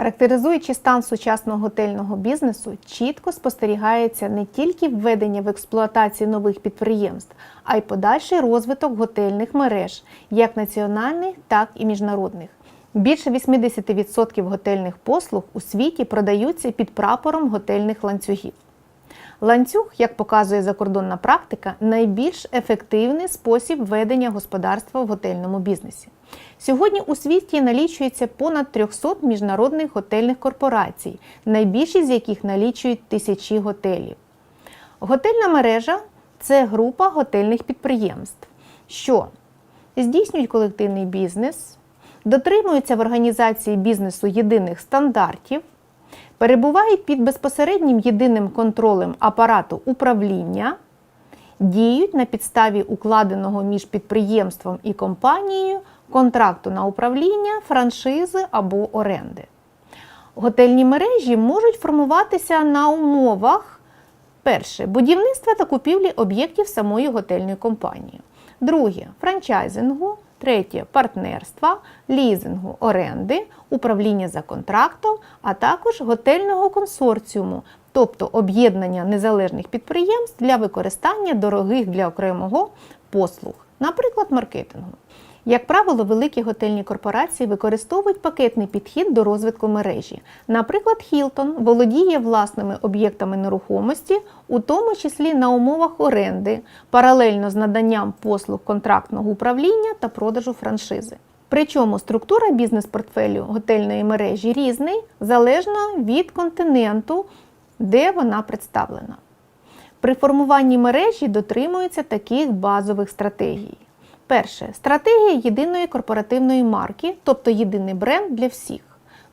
Характеризуючи стан сучасного готельного бізнесу, чітко спостерігається не тільки введення в експлуатацію нових підприємств, а й подальший розвиток готельних мереж, як національних, так і міжнародних. Більше 80% готельних послуг у світі продаються під прапором готельних ланцюгів. Ланцюг, як показує закордонна практика, найбільш ефективний спосіб ведення господарства в готельному бізнесі. Сьогодні у світі налічується понад 300 міжнародних готельних корпорацій, найбільші з яких налічують тисячі готелів. Готельна мережа це група готельних підприємств, що здійснюють колективний бізнес, дотримуються в організації бізнесу єдиних стандартів, перебувають під безпосереднім єдиним контролем апарату управління, діють на підставі укладеного між підприємством і компанією контракту на управління, франшизи або оренди. Готельні мережі можуть формуватися на умовах перше будівництва та купівлі об'єктів самої готельної компанії. Друге франчайзингу. Третє партнерства, лізингу, оренди, управління за контрактом, а також готельного консорціуму, тобто об'єднання незалежних підприємств для використання дорогих для окремого послуг, наприклад, маркетингу. Як правило, великі готельні корпорації використовують пакетний підхід до розвитку мережі. Наприклад, Hilton володіє власними об'єктами нерухомості, у тому числі на умовах оренди, паралельно з наданням послуг контрактного управління та продажу франшизи. Причому структура бізнес-портфелю готельної мережі різний залежно від континенту, де вона представлена. При формуванні мережі дотримуються таких базових стратегій. Перше стратегія єдиної корпоративної марки, тобто єдиний бренд для всіх.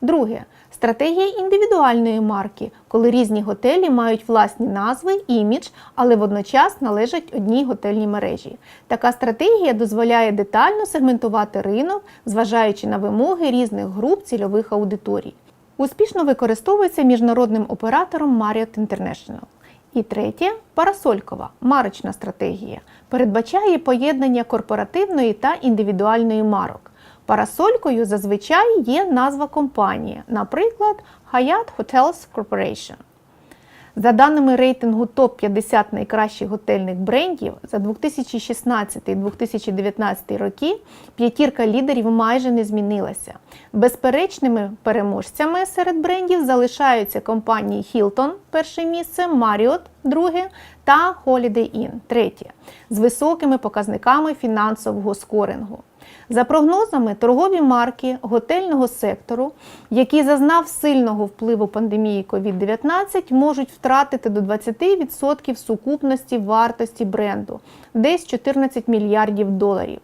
Друге стратегія індивідуальної марки, коли різні готелі мають власні назви, імідж, але водночас належать одній готельній мережі. Така стратегія дозволяє детально сегментувати ринок, зважаючи на вимоги різних груп цільових аудиторій. Успішно використовується міжнародним оператором Marriott International. І третє парасолькова марочна стратегія передбачає поєднання корпоративної та індивідуальної марок. Парасолькою зазвичай є назва компанії, наприклад, Hyatt Hotels Corporation. За даними рейтингу ТОП-50 найкращих готельних брендів за 2016-2019 роки п'ятірка лідерів майже не змінилася. Безперечними переможцями серед брендів залишаються компанії Hilton перше місце, Marriott друге та Holiday Inn третє, з високими показниками фінансового скорингу. За прогнозами, торгові марки готельного сектору, який зазнав сильного впливу пандемії COVID-19, можуть втратити до 20% сукупності вартості бренду, десь 14 мільярдів доларів.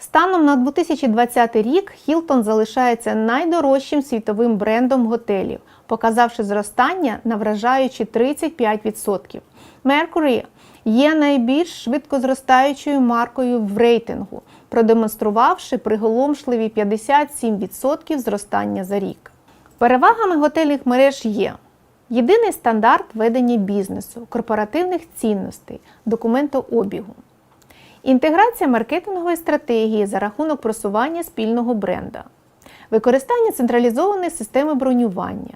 Станом на 2020 рік Hilton залишається найдорожчим світовим брендом готелів, показавши зростання на вражаючі 35%. Mercury є найбільш швидкозростаючою маркою в рейтингу, продемонструвавши приголомшливі 57% зростання за рік. Перевагами готельних мереж є єдиний стандарт ведення бізнесу, корпоративних цінностей, документообігу. Інтеграція маркетингової стратегії за рахунок просування спільного бренда, використання централізованої системи бронювання,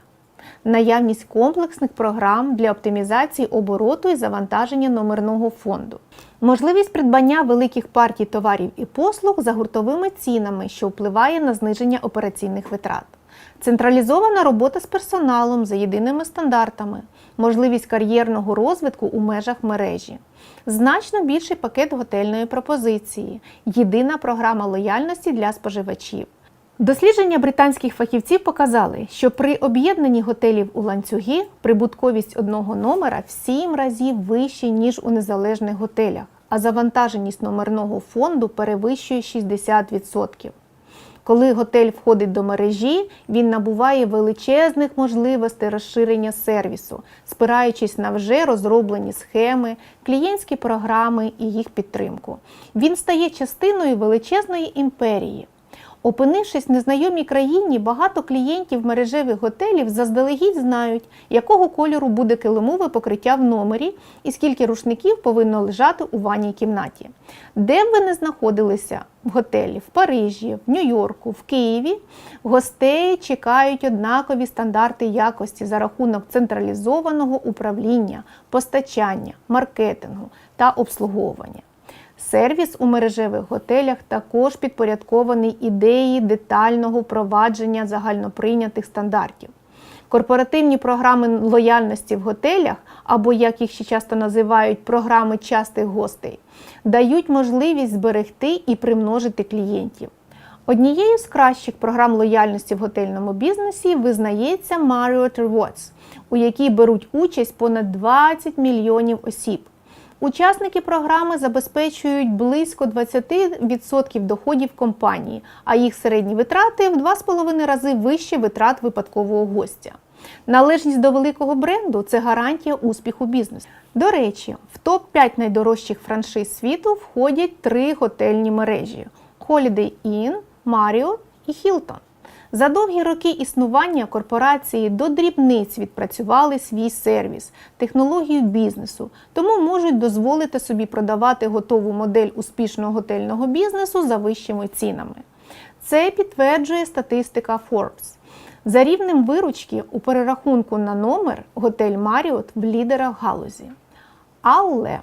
наявність комплексних програм для оптимізації обороту і завантаження номерного фонду, можливість придбання великих партій товарів і послуг за гуртовими цінами, що впливає на зниження операційних витрат. Централізована робота з персоналом за єдиними стандартами, можливість кар'єрного розвитку у межах мережі, значно більший пакет готельної пропозиції, єдина програма лояльності для споживачів. Дослідження британських фахівців показали, що при об'єднанні готелів у ланцюги прибутковість одного номера в 7 разів вища, ніж у незалежних готелях, а завантаженість номерного фонду перевищує 60%. Коли готель входить до мережі, він набуває величезних можливостей розширення сервісу, спираючись на вже розроблені схеми, клієнтські програми і їх підтримку. Він стає частиною величезної імперії. Опинившись в незнайомій країні, багато клієнтів мережевих готелів заздалегідь знають, якого кольору буде килимове покриття в номері і скільки рушників повинно лежати у ванній кімнаті. Де б ви не знаходилися в готелі в Парижі, в Нью-Йорку, в Києві, гостей чекають однакові стандарти якості за рахунок централізованого управління, постачання, маркетингу та обслуговування. Сервіс у мережевих готелях також підпорядкований ідеї детального впровадження загальноприйнятих стандартів. Корпоративні програми лояльності в готелях, або як їх ще часто називають програми частих гостей, дають можливість зберегти і примножити клієнтів. Однією з кращих програм лояльності в готельному бізнесі визнається Marriott Rewards, у якій беруть участь понад 20 мільйонів осіб. Учасники програми забезпечують близько 20% доходів компанії, а їх середні витрати в 2,5 рази вище витрат випадкового гостя. Належність до великого бренду це гарантія успіху бізнесу. До речі, в топ-5 найдорожчих франшиз світу входять три готельні мережі: Holiday Inn, Marriott і Hilton. За довгі роки існування корпорації до дрібниць відпрацювали свій сервіс, технологію бізнесу, тому можуть дозволити собі продавати готову модель успішного готельного бізнесу за вищими цінами. Це підтверджує статистика Forbes. За рівнем виручки у перерахунку на номер готель Marriott в лідерах галузі. Але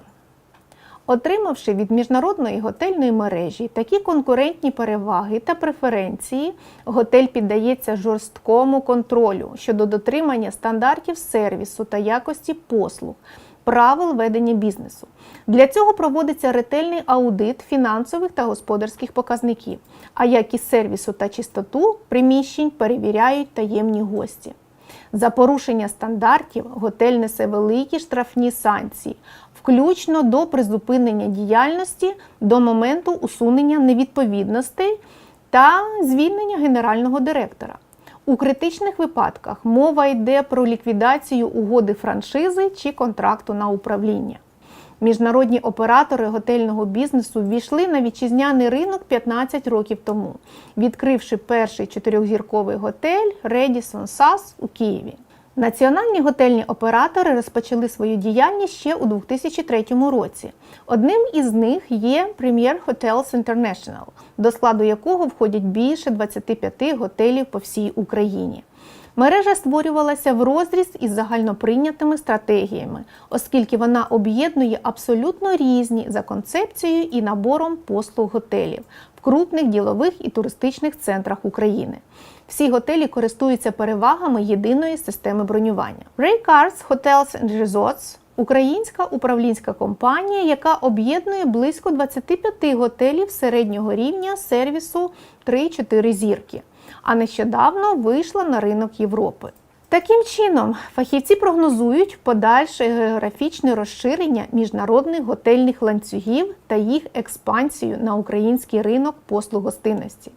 Отримавши від міжнародної готельної мережі такі конкурентні переваги та преференції, готель піддається жорсткому контролю щодо дотримання стандартів сервісу та якості послуг, правил ведення бізнесу. Для цього проводиться ретельний аудит фінансових та господарських показників, а якість сервісу та чистоту приміщень перевіряють таємні гості. За порушення стандартів готель несе великі штрафні санкції, включно до призупинення діяльності до моменту усунення невідповідностей та звільнення генерального директора. У критичних випадках мова йде про ліквідацію угоди франшизи чи контракту на управління. Міжнародні оператори готельного бізнесу ввійшли на вітчизняний ринок 15 років тому, відкривши перший чотирьохзірковий готель Redison SAS у Києві. Національні готельні оператори розпочали свою діяльність ще у 2003 році. Одним із них є Premier Hotels International, до складу якого входять більше 25 готелів по всій Україні. Мережа створювалася в розріз із загальноприйнятими стратегіями, оскільки вона об'єднує абсолютно різні за концепцією і набором послуг готелів в крупних ділових і туристичних центрах України. Всі готелі користуються перевагами єдиної системи бронювання. Raycars Hotels and Resorts – українська управлінська компанія, яка об'єднує близько 25 готелів середнього рівня сервісу 3-4 зірки, а нещодавно вийшла на ринок Європи. Таким чином, фахівці прогнозують подальше географічне розширення міжнародних готельних ланцюгів та їх експансію на український ринок послуг гостинності.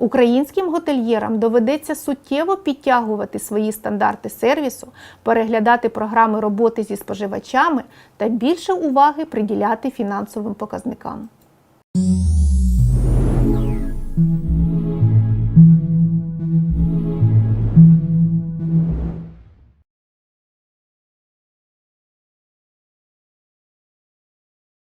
Українським готельєрам доведеться суттєво підтягувати свої стандарти сервісу, переглядати програми роботи зі споживачами та більше уваги приділяти фінансовим показникам.